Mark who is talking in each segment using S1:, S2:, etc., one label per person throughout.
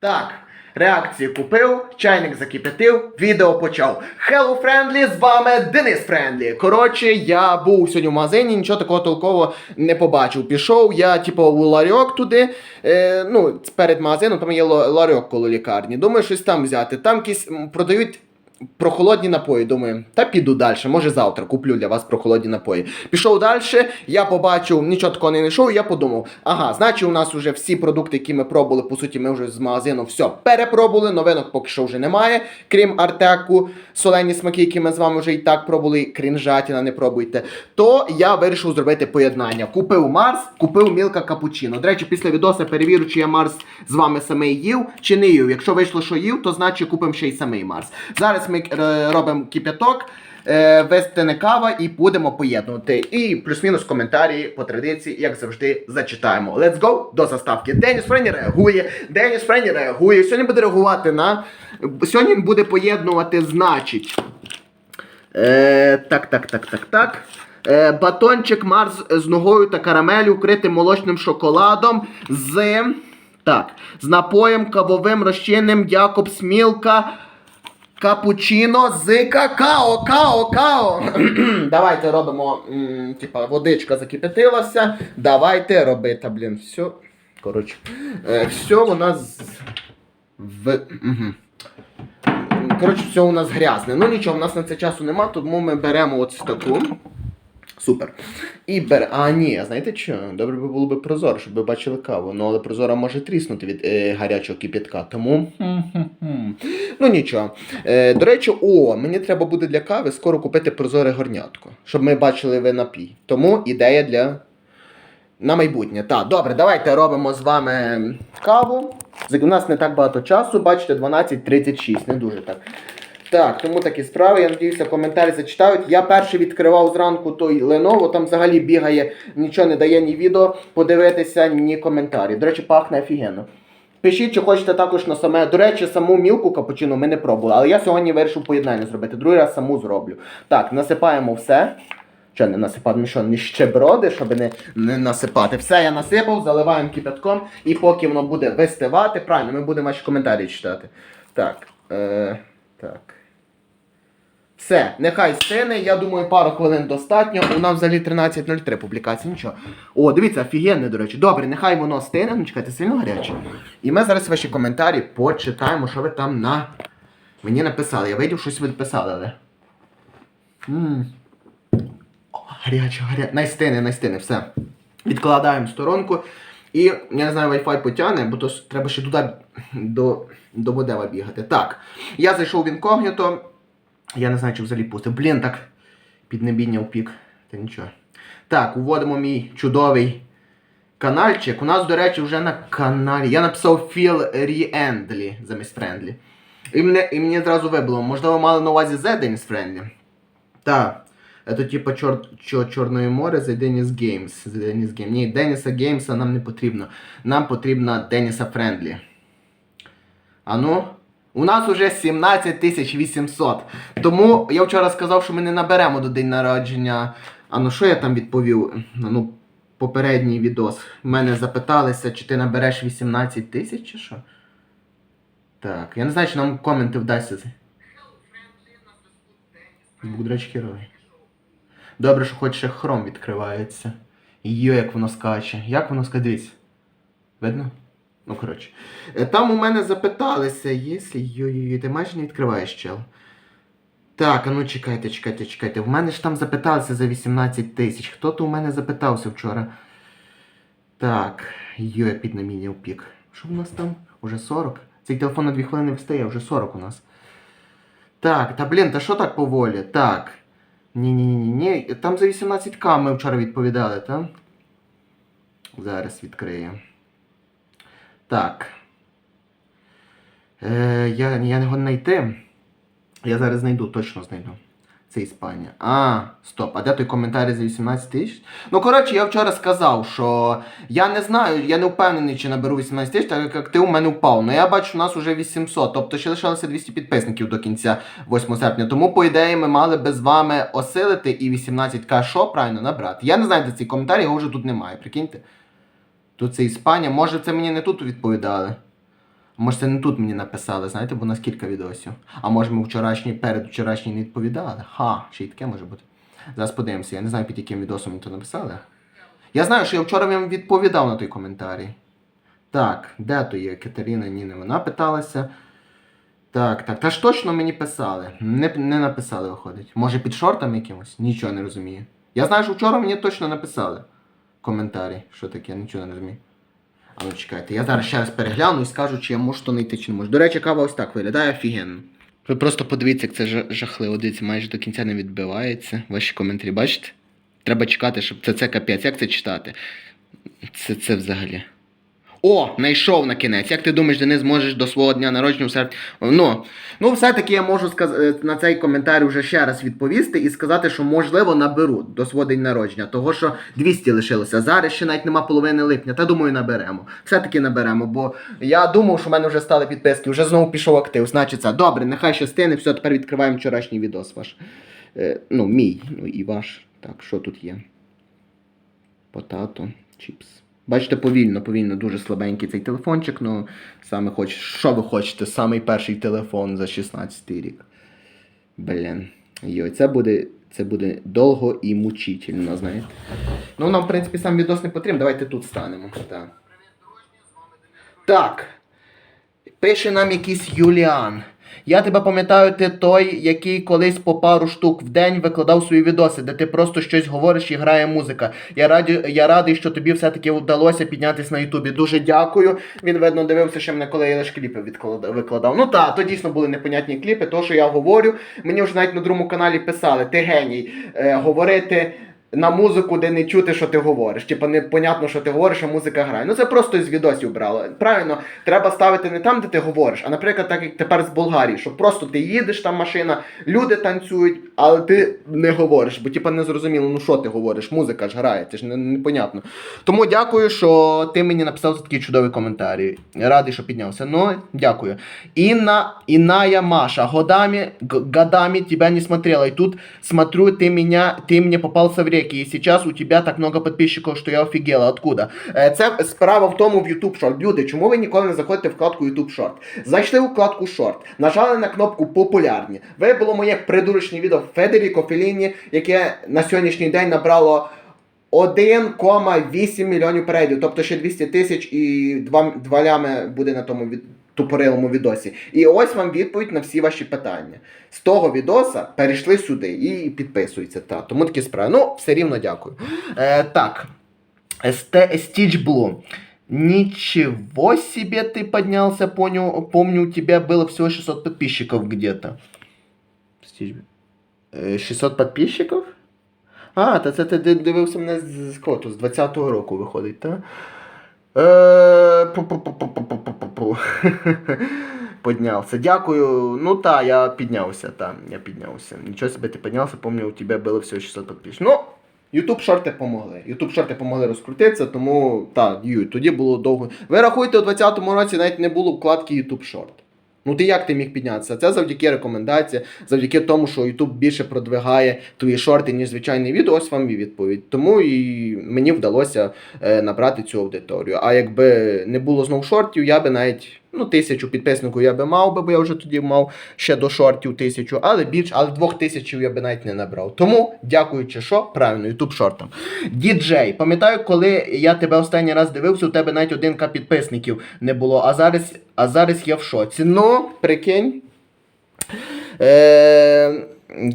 S1: Так, реакцію купив, чайник закипятив, відео почав. Hello Friendly, з вами Денис Френдлі. Коротше, я був сьогодні в магазині, нічого такого толкового не побачив. Пішов я, типу, у ларьок туди. Е, ну, перед магазином там є ла- ларьок коло лікарні. Думаю, щось там взяти. Там якісь продають. Прохолодні напої, думаю, та піду далі. Може завтра куплю для вас прохолодні напої. Пішов далі, я побачив, нічого такого не знайшов, я подумав, ага, значить, у нас вже всі продукти, які ми пробували, по суті, ми вже з магазину все перепробували. Новинок поки що вже немає. Крім Артеку, солені смаки, які ми з вами вже і так пробували, крінжатіна, не пробуйте. То я вирішив зробити поєднання. Купив Марс, купив Мілка Капучино. До речі, після відоса перевірю, чи я Марс з вами самий їв, чи не їв. Якщо вийшло, що їв, то значить купимо ще й самий Марс. Зараз ми е, робимо кип'яток. Е, вести не кава і будемо поєднувати. І плюс-мінус коментарі по традиції, як завжди, зачитаємо. Let's go до заставки. Деніс Френі реагує. Деніс Френі реагує. Сьогодні буде реагувати на. Сьогодні буде поєднувати, значить. Е, так, так, так, так, так. Е, батончик Марс з ногою та карамелю, вкритим молочним шоколадом з. Так, з напоєм кавовим розчинним Якобс Мілка. Капучино з какао, као, као. Давайте робимо, типа, водичка закипятилася. Давайте робити, блін, все. Коротше, е, все у нас в. Коротше, все у нас грязне. Ну нічого, у нас на це часу нема, тому ми беремо ось таку. Супер. І. А, ні, знаєте що? Добре би було б прозоро, щоб ви бачили каву. Ну, але прозора може тріснути від е, гарячого кип'ятка. Тому. Ну нічого. Е, до речі, о, мені треба буде для кави скоро купити прозоре горнятко, щоб ми бачили ви напій. Тому ідея для. На майбутнє. Так, добре, давайте робимо з вами каву. У нас не так багато часу, бачите, 12.36, не дуже так. Так, тому такі справи. Я надіюся, коментарі зачитають. Я перший відкривав зранку той Lenovo, там взагалі бігає, нічого не дає ні відео подивитися, ні коментарі. До речі, пахне офігенно. Пишіть, чи хочете також на саме. До речі, саму мілку капучино ми не пробували, але я сьогодні вирішив поєднання зробити. Другий раз саму зроблю. Так, насипаємо все. Що не насипати, ми що, ніщеброди, щоб не, не насипати. Все я насипав, заливаємо кипятком, і поки воно буде вистивати, правильно, ми будемо ваші коментарі читати. Так. Е, так. Все, нехай стине, я думаю, пару хвилин достатньо. У нас взагалі 13.03 публікації, нічого. О, дивіться, офігенне, до речі. Добре, нехай воно стине, ну чекайте, сильно гаряче. І ми зараз ваші коментарі почитаємо, що ви там на. Мені написали. Я видів, щось ви писали, але. Ммм. О, гаряче, гаряче. Найстине, найстине, все. Відкладаємо сторонку. І я не знаю, Wi-Fi потягне, бо то треба ще туди до, до Бодева бігати. Так, я зайшов в інкогніто. Я не знаю, чи взагалі пустив. Блін, так піднебіння впік. Та нічого. Так, уводимо мій чудовий каналчик. У нас, до речі, вже на каналі. Я написав Філ Ріендлі замість Френдлі. І мене, і мені одразу вибило. Можливо, мали на увазі The Денис Френдлі. Так. Це типа чор, чор, Чорне море за Деніс Геймс. За Деніс Геймс. Ні, Деніса Геймса нам не потрібно. Нам потрібна Деніса Френдлі. А ну. У нас уже 17 800. Тому я вчора сказав, що ми не наберемо до день народження. А ну що я там відповів? Ну, попередній відос. Мене запиталися, чи ти набереш 18 тисяч чи що? Так, я не знаю, чи нам коменти вдасться. Речі, герой. Добре, що хоч ще хром відкривається. Йо, як воно скаче. Як воно скаче? Дивіться. Видно? Ну, коротше. Е, Там у мене запиталися, якщо йой-йой, ти майже не відкриваєш чел. Так, а ну чекайте, чекайте, чекайте. В мене ж там запиталися за 18 тисяч. Хто то у мене запитався вчора? Так, йой, під на міні пік. Що в нас там? Уже 40? Цей телефон на 2 хвилини встає, вже 40 у нас. Так, та блін, та що так поволі? Так. Ні-ні-ні, ні. Там за 18к ми вчора відповідали, так? Зараз відкриємо. Так. Е, я, я його знайти. Я зараз знайду, точно знайду. Це Іспанія. А, стоп, а де той коментар за 18 тисяч? Ну, коротше, я вчора сказав, що я не знаю, я не впевнений, чи наберу 18 тисяч, так як ти у мене впав. Ну я бачу, у нас вже 800, тобто ще лишалося 200 підписників до кінця 8 серпня. Тому, по ідеї, ми мали би з вами осилити і 18к що правильно набрати. Я не знаю, де цей коментар, його вже тут немає, прикиньте. Тут це Іспанія. Може, це мені не тут відповідали. Може, це не тут мені написали, знаєте, бо у нас кілька відосів. А може ми вчорашній, перед вчорашній не відповідали? Ха, ще й таке може бути. Зараз подивимося, я не знаю, під яким відосом мені то написали. Я знаю, що я вчора вам відповідав на той коментарій. Так, де то є Катерина Ніна? Вона питалася. Так, так. Та ж точно мені писали. Не, не написали, виходить. Може під шортами якимось? Нічого не розумію. Я знаю, що вчора мені точно написали коментарі. Що таке, нічого не розумію. А ну чекайте, я зараз ще раз перегляну і скажу, чи я можу то знайти, чи не можу. До речі, кава ось так виглядає офігенно. Ви просто подивіться, як це жахливо. Дивіться, майже до кінця не відбивається. Ваші коментарі, бачите? Треба чекати, щоб це, це капець. Як це читати? Це, це взагалі. О, знайшов на кінець. Як ти думаєш, Денис, зможеш до свого дня народження все. Ну, ну все-таки я можу сказ... е, на цей коментар вже ще раз відповісти і сказати, що можливо наберу до свого день народження, того що 200 лишилося. Зараз ще навіть нема половини липня, та думаю, наберемо. Все-таки наберемо, бо я думав, що в мене вже стали підписки, вже знову пішов актив. Значить, це добре, нехай щастине, все, тепер відкриваємо вчорашній відос ваш. Е, ну, мій, ну і ваш. Так, що тут є? Потато, чіпс. Бачите, повільно, повільно, дуже слабенький цей телефончик, ну саме хоч, що ви хочете, самий перший телефон за 16 рік. Блін. Йой, це буде, це буде довго і мучительно, знаєте. Ну, нам, в принципі, сам відос не потрібен, давайте тут станемо. Так. Так. Пише нам якийсь Юліан. Я тебе пам'ятаю, ти той, який колись по пару штук в день викладав свої відоси, де ти просто щось говориш і грає музика. Я раді, я радий, що тобі все-таки вдалося піднятися на Ютубі. Дуже дякую. Він, видно, дивився ще мене, коли я лише кліпи відклад- викладав. Ну так, то дійсно були непонятні кліпи, то, що я говорю. Мені вже навіть на другому каналі писали, ти геній, е, говорити. На музику, де не чути, що ти говориш. Типа непонятно, що ти говориш, а музика грає. Ну це просто із відосів брало. Правильно, треба ставити не там, де ти говориш, а наприклад, так як тепер з Болгарії, що просто ти їдеш, там машина, люди танцюють, але ти не говориш, бо типа не зрозуміло, ну що ти говориш, музика ж грає, це ж не- непонятно. Тому дякую, що ти мені написав за такі чудові коментарі. Радий, що піднявся. Ну, дякую. Инна, Иная Маша, годами, годами тебя не смотрела. И тут смотрю, ты меня, ты мне попался в реки. И сейчас у тебя так много подписчиков, что я офигела. Откуда? Е, Це справа в тому в YouTube Short. Люди, чому ви ніколи не заходите в вкладку YouTube Short? Зайшли у вкладку Short, нажали на кнопку Популярні. Ви було моє придурочне відео Федеріко Феліні, яке на сьогоднішній день набрало 1,8 мільйонів переглядів, тобто ще 200 тисяч і 2, 2 лями буде на тому від, тупорилому відосі. І ось вам відповідь на всі ваші питання. З того відоса перейшли сюди і підписуються. Та. Тому такі справи. Ну, все рівно дякую. Е, так. Ст- Stitch Blue. Ничего себе ты поднялся, понял, помню, у тебя было всего 600 подписчиков где-то. Е, 600 подписчиков? А, та це ти дивився мене з, з кого з 20-го року виходить, так? Е. Поднявся. Дякую. Ну та, я піднявся, та, я піднявся. Нічого себе ти піднявся, помню, у тебе було всього 600 підписчиків. Ну, Ютуб шорти помогли. Ютуб шорти помогли розкрутитися, тому так, тоді було довго. Ви рахуєте, у 20-му році навіть не було вкладки Ютуб шорт. Ну ти як ти міг піднятися? Це завдяки рекомендації, завдяки тому, що YouTube більше продвигає твої шорти, ніж звичайний відео, ось вам і відповідь. Тому і мені вдалося е, набрати цю аудиторію. А якби не було знов шортів, я би навіть ну, тисячу підписників я би мав би, бо я вже тоді мав ще до шортів тисячу, але більш, але двох тисяч я би навіть не набрав. Тому, дякуючи, що правильно, YouTube шортам. Діджей, пам'ятаю, коли я тебе останній раз дивився, у тебе навіть 1к підписників не було, а зараз, а зараз я в шоці. Ну, прикинь. Е,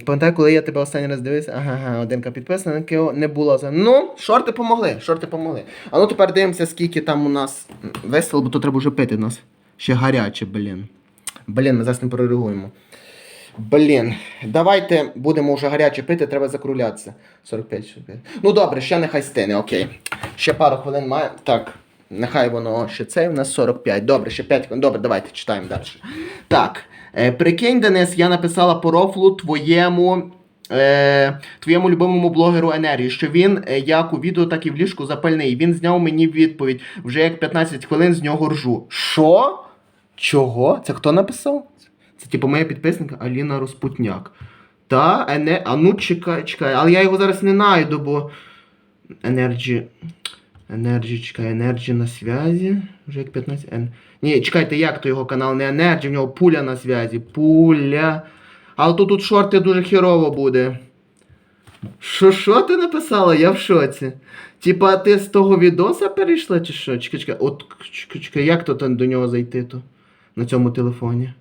S1: Пам'ятаю, коли я тебе останній раз дивився, ага, ага, одинка підписників не було. Ну, шорти помогли, шорти помогли. А ну тепер дивимося, скільки там у нас весело, бо то треба вже пити нас. Ще гаряче, блін. Блін, ми зараз не прореагуємо. Блін, давайте будемо вже гаряче пити, треба закруглятися. 45, 45. Ну добре, ще нехай стине, окей. Ще пару хвилин має. Так, нехай воно ще це у нас 45. Добре, ще 5 хвилин. Добре, давайте читаємо далі. Так, е, прикинь, Денис, я написала по рофлу твоєму. Е, твоєму любимому блогеру енергії, що він е, як у відео, так і в ліжку запальний. Він зняв мені відповідь. Вже як 15 хвилин з нього ржу. Що? Чого? Це хто написав? Це типу моя підписника Аліна Розпутняк. Та, ене... а ну чекай, чекай, але я його зараз не знайду, бо. Energy. Енерджі, чекай, Енерджі на зв'язі. Вже як 15. Ен... Ні, чекайте, як то його канал не Енерджі, в нього пуля на зв'язі. Пуля. Але тут, тут шорти дуже хірово буде. Що, що ти написала? Я в шоці. Типа, ти з того відоса перейшла чи що? Чекай, чекай, от чекай, як то там до нього зайти то на цьому телефоні?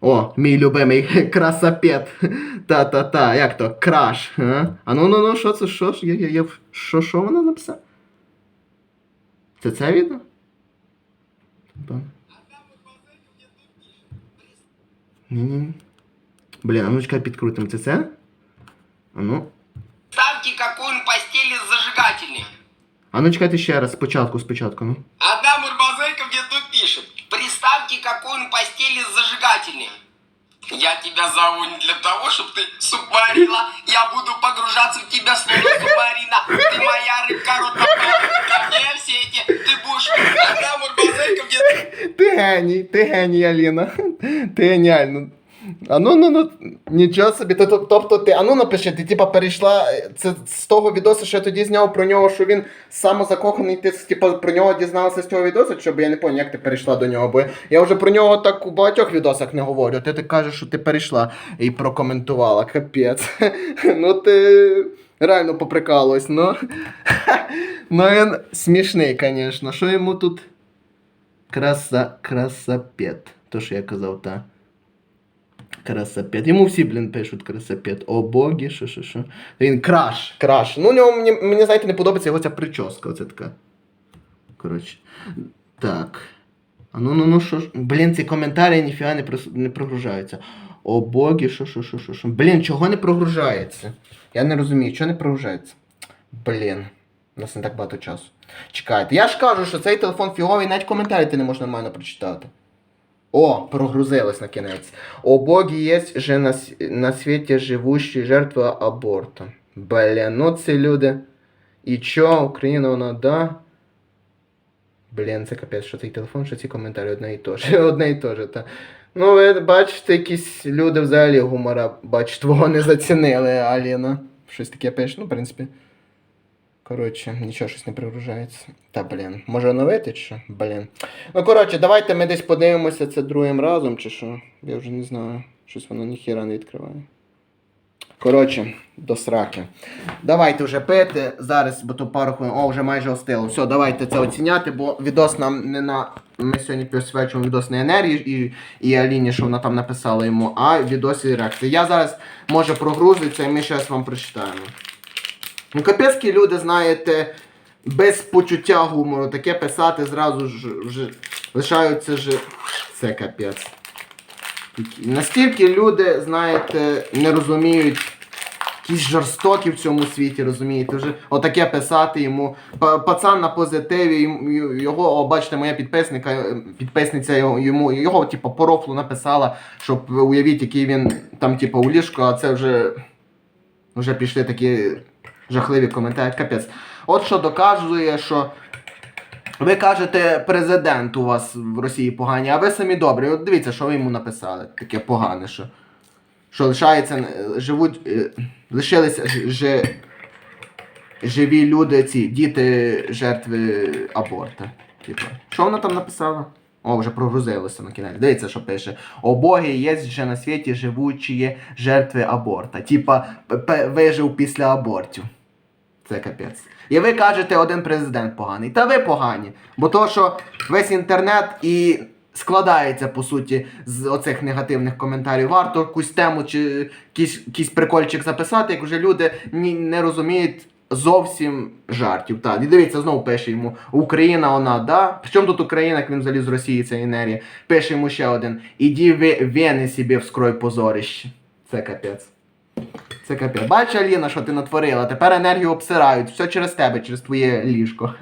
S1: О, мій любимий красапет. Та-та-та, як то? Краш. А, а ну ну ну, що це? Що ж? Я, я, я, що, що вона написала? Це це відео? Ні-ні. Блін, а ну чекай, підкрутимо. Це це? А ну.
S2: Ставьте какую-нибудь постель.
S1: А ну чекайте ще раз, спочатку, спочатку, ну.
S2: Одна Я тебя зову не для того, чтобы ты суп варила. Я буду погружаться в тебя словно субмарина. Ты моя рыбка, рот ко мне в сети. Ты будешь одна мурмазейка мне
S1: Ти геній, ти геній, Аліна. Ти геніально. а ну ну ну нічого собі. Ти, тобто ти, а ну напиши, ти типа перейшла. е, Це з того відосу, що я тоді зняв про нього, що він самозакоханий, ти типа про нього дізналася з цього відосу, щоб я не пам'ятаю, як ти перейшла до нього. Бо я вже про нього так у багатьох відосах не говорю. Ти, ти кажеш, що ти перейшла і прокоментувала. Капець. Ну ти реально поприкалуєсь, ну. Ну він смішний, звісно. Що йому тут? Краса, красапет. То, що я казав, та. Красапет. Йому всі, блін, пишуть красапет. О боги, що, що, що. Він краш, краш. Ну, нього, мені, мені, знаєте, не подобається його ця прическа. Оце така. Коротше. Так. А ну ну ну що ж. Блін, ці коментарі ніфіга не, прос- не прогружаються. О боги, що, що, що, що, що. Блін, чого не прогружається? Я не розумію, чого не прогружається? Блін. У нас не так багато часу. Чекайте, я ж кажу, що цей телефон фіговий, навіть коментарі ти не можеш нормально прочитати. О, прогрузилось на кінець. О боги є же на, на світі живущі жертви аборту. Бля, ну це люди. І чо, Україна вона да? Блін, це капець, що цей телефон, що ці коментарі одне і то ж. Одне і то ж, та. Ну, ви бачите, якісь люди взагалі гумора, бач, твого не зацінили, Аліна. Щось таке пише, ну, в принципі. Коротше, нічого щось не прогружається. Та блін. Може оновити що? Блін. Ну коротше, давайте ми десь подивимося це другим разом, чи що. Я вже не знаю. Щось воно ніхіра не відкриває. Коротше, до сраки. Давайте вже пити. Зараз, бо то пару хвилин. О, вже майже остило. Все, давайте це оціняти, бо відос нам не на. Ми сьогодні присвячуємо відос не енергії і, і Аліні, що вона там написала йому, а відосі реакції. Я зараз може прогрузиться і ми зараз вам прочитаємо. Ну, капецькі люди, знаєте, без почуття гумору, таке писати зразу ж вже лишаються ж. Це капець. Настільки люди, знаєте, не розуміють якісь жорстокі в цьому світі, розумієте? Вже отаке писати йому. Пацан на позитиві, його, о, бачите, моя підписника, підписниця йому, його, типу, по рофлу написала, щоб уявіть, який він там, типу, у ліжку, а це вже, вже пішли такі жахливі коментарі. Капець. От що доказує, що ви кажете, президент у вас в Росії поганий, а ви самі добрі. От дивіться, що ви йому написали. Таке погане, що. Що лишається, е, живуть, е, лишилися ж, живі люди, ці діти жертви аборта. Типу. Що вона там написала? О, вже прогрузилося на кінець. Дивіться, що пише. О боги, є ще на світі живучі жертви аборта. Типа п- вижив після абортів. Це капець. І ви кажете, один президент поганий. Та ви погані. Бо то, що весь інтернет і складається, по суті, з оцих негативних коментарів. Варто якусь тему чи якийсь, прикольчик записати, як вже люди не розуміють зовсім жартів. Так, і дивіться, знову пише йому Україна, вона, да? Причому тут Україна, як він взагалі з Росії, це енергія. Пише йому ще один. Іди ви вени собі вскрой позорище. Це капець. Це капець. Бачиш, Аліна, що ти натворила? Тепер енергію обсирають. Все через тебе, через твоє ліжко.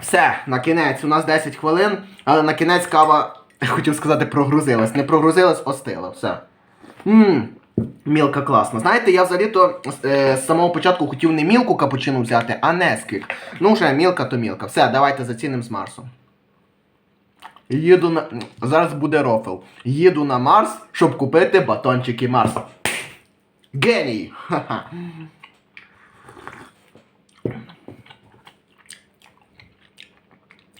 S1: Все, на кінець. У нас 10 хвилин, але на кінець кава, хотів сказати, прогрузилась. Не прогрузилась, остила. Все. Ммм, мілка класна. Знаєте, я взагалі-то е, з самого початку хотів не мілку капучину взяти, а Несквік. Ну, вже мілка то мілка. Все, давайте зацінимо з Марсом. Їду на. Зараз буде рофл. Їду на Марс, щоб купити батончики Марс. Геній!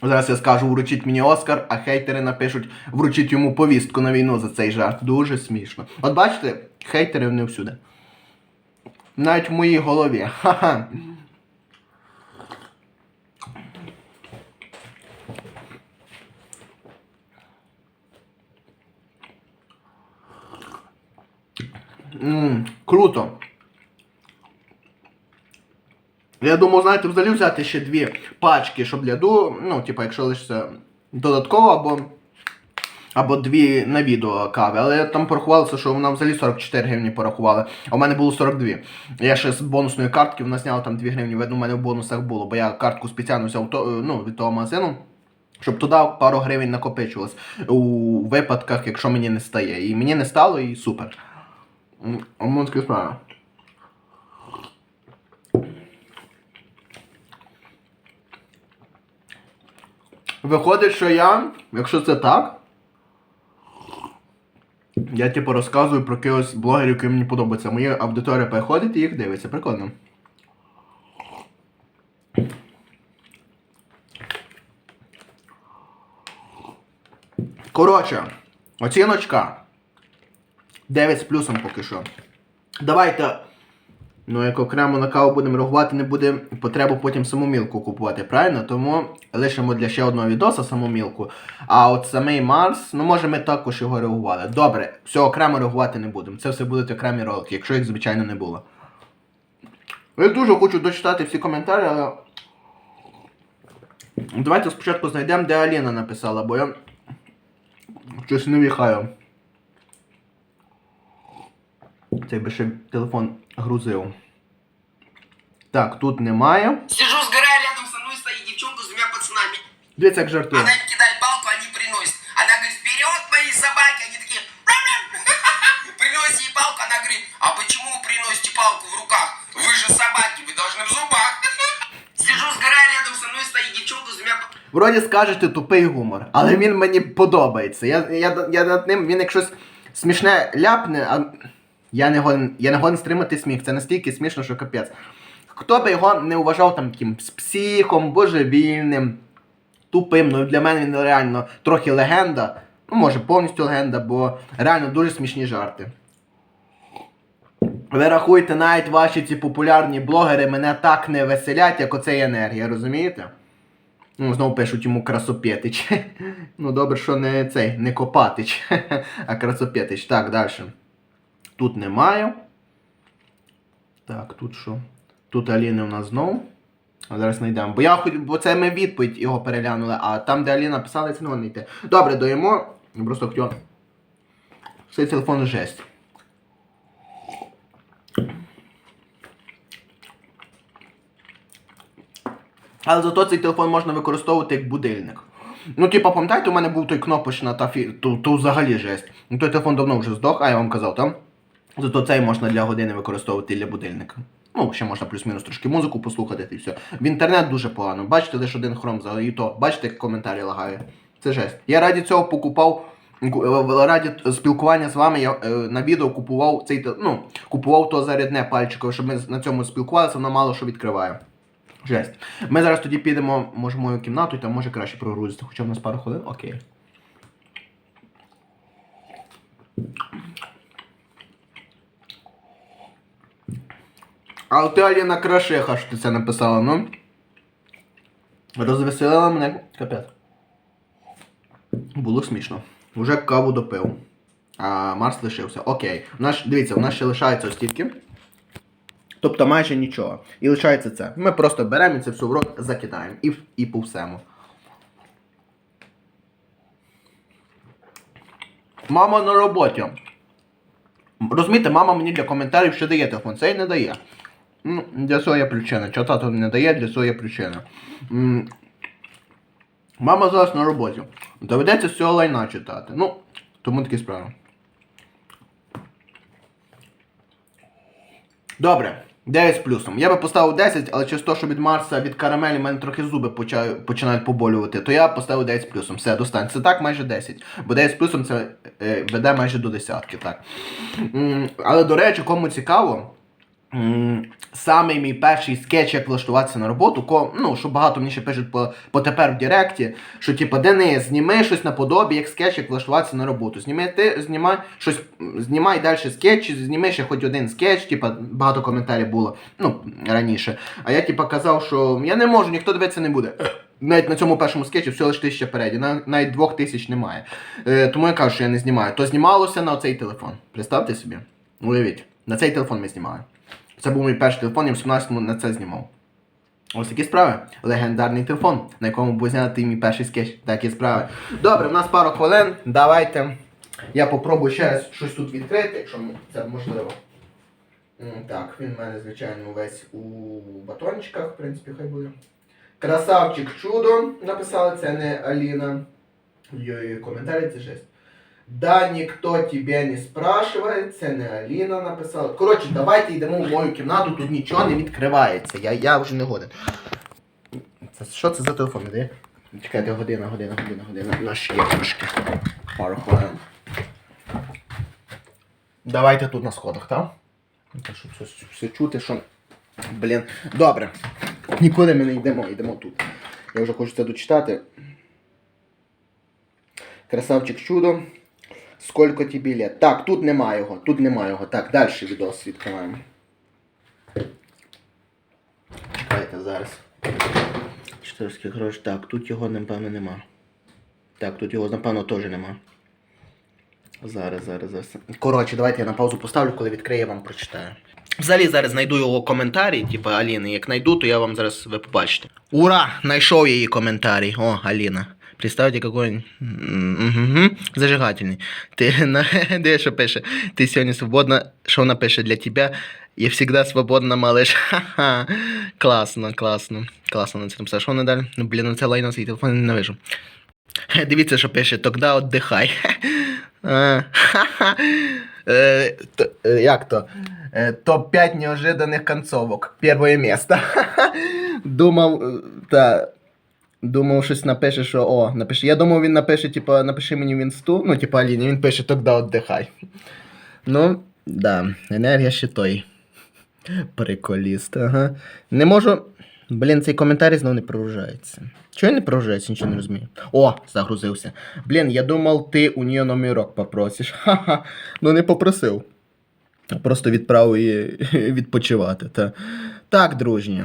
S1: Зараз я скажу, вручіть мені Оскар, а хейтери напишуть, вручіть йому повістку на війну за цей жарт. Дуже смішно. От бачите, хейтери не всюди. Навіть в моїй голові. Ха-ха. Ммм, круто. Я думав, знаєте, взагалі взяти ще дві пачки, щоб для ду, ну, типа, якщо лише додатково, або, або дві на відео кави. Але там порахувалося, що вона взагалі 44 гривні порахували, а в мене було 42. Я ще з бонусної картки, вона зняла там 2 гривні, у мене в бонусах було, бо я картку спеціально взяв то, ну, від того магазину. Щоб туди пару гривень накопичувалось у випадках, якщо мені не стає. І мені не стало, і супер. Воно таке справа. Виходить, що я, якщо це так, я типу розказую про якихось блогерів, які мені подобаються. Моя аудиторія приходить і їх дивиться. Прикольно. Коротше, оціночка. 9 з плюсом поки що. Давайте. Ну, як окремо на каву будемо реагувати, не буде потреби потім саму мілку купувати, правильно? Тому лишимо для ще одного відоса саму мілку. А от самий Марс, ну може ми також його реагували. Добре, все окремо реагувати не будемо. Це все будуть окремі ролики, якщо їх, звичайно, не було. Я дуже хочу дочитати всі коментарі, але. Давайте спочатку знайдемо, де Аліна написала, бо я щось не віхаю. Цей би ще телефон грузив. Так, тут немає.
S2: Сижу, сгорая, рядом со мной стоит девчонка с двумя пацанами.
S1: Дивіться, як жартує.
S2: Она им кидает палку, они приносят. Она говорит, вперед, мои собаки. Они такие, приносят ей палку. Она говорит, а почему вы приносите палку в руках? Вы же собаки, вы должны в зубах. Сижу, сгорая, рядом со мной стоит девчонка с двумя
S1: Вроді скажете тупий гумор, але він мені подобається. Я, я, я над ним, він як щось смішне ляпне, а я не гон, я не гон стримати сміх. Це настільки смішно, що капець. Хто би його не вважав там таким психом, божевільним, тупим, ну для мене він реально трохи легенда. Ну, може, повністю легенда, бо реально дуже смішні жарти. Ви рахуєте, навіть ваші ці популярні блогери мене так не веселять, як оцей енергія, розумієте? Ну, знову пишуть йому красопетич. Ну, добре, що не цей, не копатич, а красопетич. Так, далі. Тут немає. Так, тут що? Тут Аліни у нас знову. А зараз знайдемо. Бо я хоч, бо це ми відповідь його переглянули, а там, де Аліна писала, це не воно йти. Добре, даємо. Я просто хотів. Цей телефон жесть. Але зато цей телефон можна використовувати як будильник. Ну, типа, пам'ятаєте, у мене був той кнопочна та фі... то, то взагалі жесть. Ну, той телефон давно вже здох, а я вам казав, там. Зато цей можна для години використовувати для будильника. Ну, ще можна плюс-мінус трошки музику послухати і все. В інтернет дуже погано. Бачите, лише один хром за і то. Бачите, як коментарі лагає. Це жесть. Я раді цього покупав. е, Раді спілкування з вами я е, на відео купував цей ну, купував то зарядне пальчикове, щоб ми на цьому спілкувалися, воно мало що відкриває. Жесть. Ми зараз тоді підемо, може, в мою кімнату і там може краще прогрузити, хоча в нас пару хвилин, окей. А ти Аліна Крашеха, що ти це написала, ну? Розвеселила мене капець. Було смішно. Уже каву допив. А Марс лишився. Окей. У нас, дивіться, у нас ще лишається ось. Тобто майже нічого. І лишається це. Ми просто беремо і це все в рот закидаємо. І, і по. Мама на роботі. Розумієте, мама мені для коментарів ще дає телефон, цей не дає. Ну, для цього є причина. Чого тато не дає, для цього є причина. Мама зараз на роботі. Доведеться з цього лайна читати. Ну, тому такі справи. Добре, 9 з плюсом. Я би поставив 10, але через те, що від Марса, від карамелі в мене трохи зуби починають поболювати, то я поставив 9 з плюсом. Все, достань. Це так майже 10. Бо 9 з плюсом це е, веде майже до десятки, так. Але, до речі, кому цікаво, Самий мій перший скетч, як влаштуватися на роботу, ко, ну, що багато мені ще пишуть по, по тепер в Директі, що типу, Денис, зніми щось наподобі, як скетч, як влаштуватися на роботу. Зніми ти, знімай щось, знімай далі скетч, зніми ще хоч один скетч, типу, багато коментарів було, ну, раніше. А я типу казав, що я не можу, ніхто дивитися не буде. Навіть на цьому першому скетчі всього лише тисяча переді, нав- навіть двох тисяч немає. Е, тому я кажу, що я не знімаю. То знімалося на цей телефон. Представте собі. Уявіть, на цей телефон ми знімали. Це був мій перший телефон, я в 17-му на це знімав. Ось такі справи. Легендарний телефон, на якому був знятий мій перший скетч. Такі справи. Добре, в нас пару хвилин. Давайте. Я попробую ще раз щось тут відкрити, якщо це можливо. Так, він в мене, звичайно, весь у батончиках, в принципі, хай буде. Красавчик чудо написали, це не Аліна. Йой, коментарі це жесть. Да, ніхто тебе не спрашиває, це не Аліна написала. Коротше, давайте йдемо в мою кімнату, тут нічого не відкривається. Я, я вже не годен. Це, що це за телефон іде? Чекайте, година, година, година, година. Наш є трошки. Пару хвилин. Давайте тут на сходах, так? Так, щоб все, все чути, що. Блін. Добре. Нікуди ми не йдемо, йдемо тут. Я вже хочу це дочитати. Красавчик чудо. Сколько тобі лет? Так, тут немає його, тут немає його. Так, далі відос відкриваємо. Чекайте зараз. Чотирський грош. Так, тут його, напевно, нема. Так, тут його, напевно, теж нема. Зараз, зараз, зараз. Коротше, давайте я на паузу поставлю, коли відкриє, вам прочитаю. Взагалі зараз знайду його коментарі, типу Аліни. Як знайду, то я вам зараз ви побачите. Ура! Знайшов її коментарі. О, Аліна. Представьте, какой угу. зажигательний. Ти на де що пише? Ти сьогодні свободна. Що вона пише для тебе? Я всегда свободна, малыш. Ха-ха. Класно, класно. Класно на це написав. Що вона далі? Ну, блін, на це лайно свій телефон ненавижу. Дивіться, що пише, тогда. Е, то- е, Як то? Е, Топ-5 неожиданных концовок. Первое место. Думав, та. Думав, щось напише, що о, напише. Я думав, він напише, типа, напиши мені в інсту, ну, типа Аліні, він пише, тогда отдихай. Ну, да, енергія ще той. Приколіст, ага. Не можу. Блін, цей коментар знов не прогружається. Чого не прогружається, нічого не розумію. О, загрузився. Блін, я думав, ти у нее номерок попросиш. Ха-ха. Ну не попросив. Просто відправив її відпочивати. Та. Так, дружні.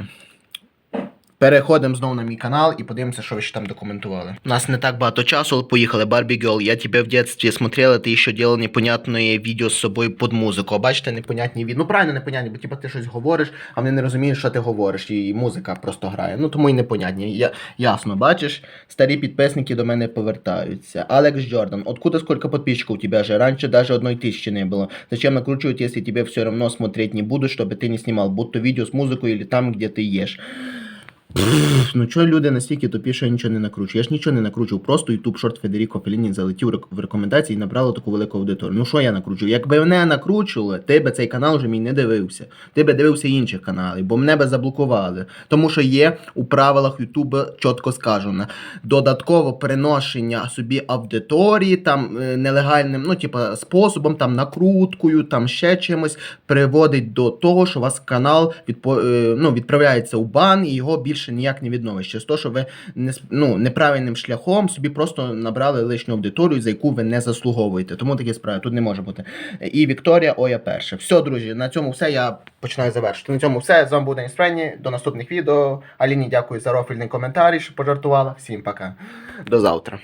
S1: Переходимо знову на мій канал і подивимося, що ви ще там документували. У нас не так багато часу, але поїхали. Барбі Герл, я тебе в детстве смотрела, ти ще делал непонятне відео з собою під музику. А бачите, непонятні відео. Ну правильно непонятні, бо типа ти щось говориш, а вони не розуміють, що ти говориш, і музика просто грає. Ну тому і непонятні. Я, ясно, бачиш, старі підписники до мене повертаються. Алекс Джордан, откуда сколько подписчиков у тебя же? Раньше даже одной тысячи не было. Зачем накручивать, если тебе все равно смотреть не буду, чтобы ты не снимал, будто видео с музыкой или там, где ты ешь. Ну чого люди настільки тупі, що я нічого не накручую? Я ж нічого не накручував, просто YouTube шорт Федеріко Феліні залетів в рекомендації і набрало таку велику аудиторію. Ну що я накручую? Якби мене накручували, ти би цей канал вже мій не дивився. Ти би дивився інших каналів, бо мене би заблокували. Тому що є у правилах YouTube чітко сказано. Додатково переношення собі аудиторії там е, нелегальним, ну типа способом, там накруткою, там ще чимось приводить до того, що у вас канал відпо, е, ну, відправляється у бан і його більше ніяк не відновиш. Через те, що ви не, ну, неправильним шляхом собі просто набрали лишню аудиторію, за яку ви не заслуговуєте. Тому такі справи тут не може бути. І Вікторія Оя перша. Все, друзі, на цьому все. Я починаю завершити. На цьому все. З вами був Денис Френі. До наступних відео. Аліні дякую за рофільний коментар, що пожартувала. Всім пока. До завтра.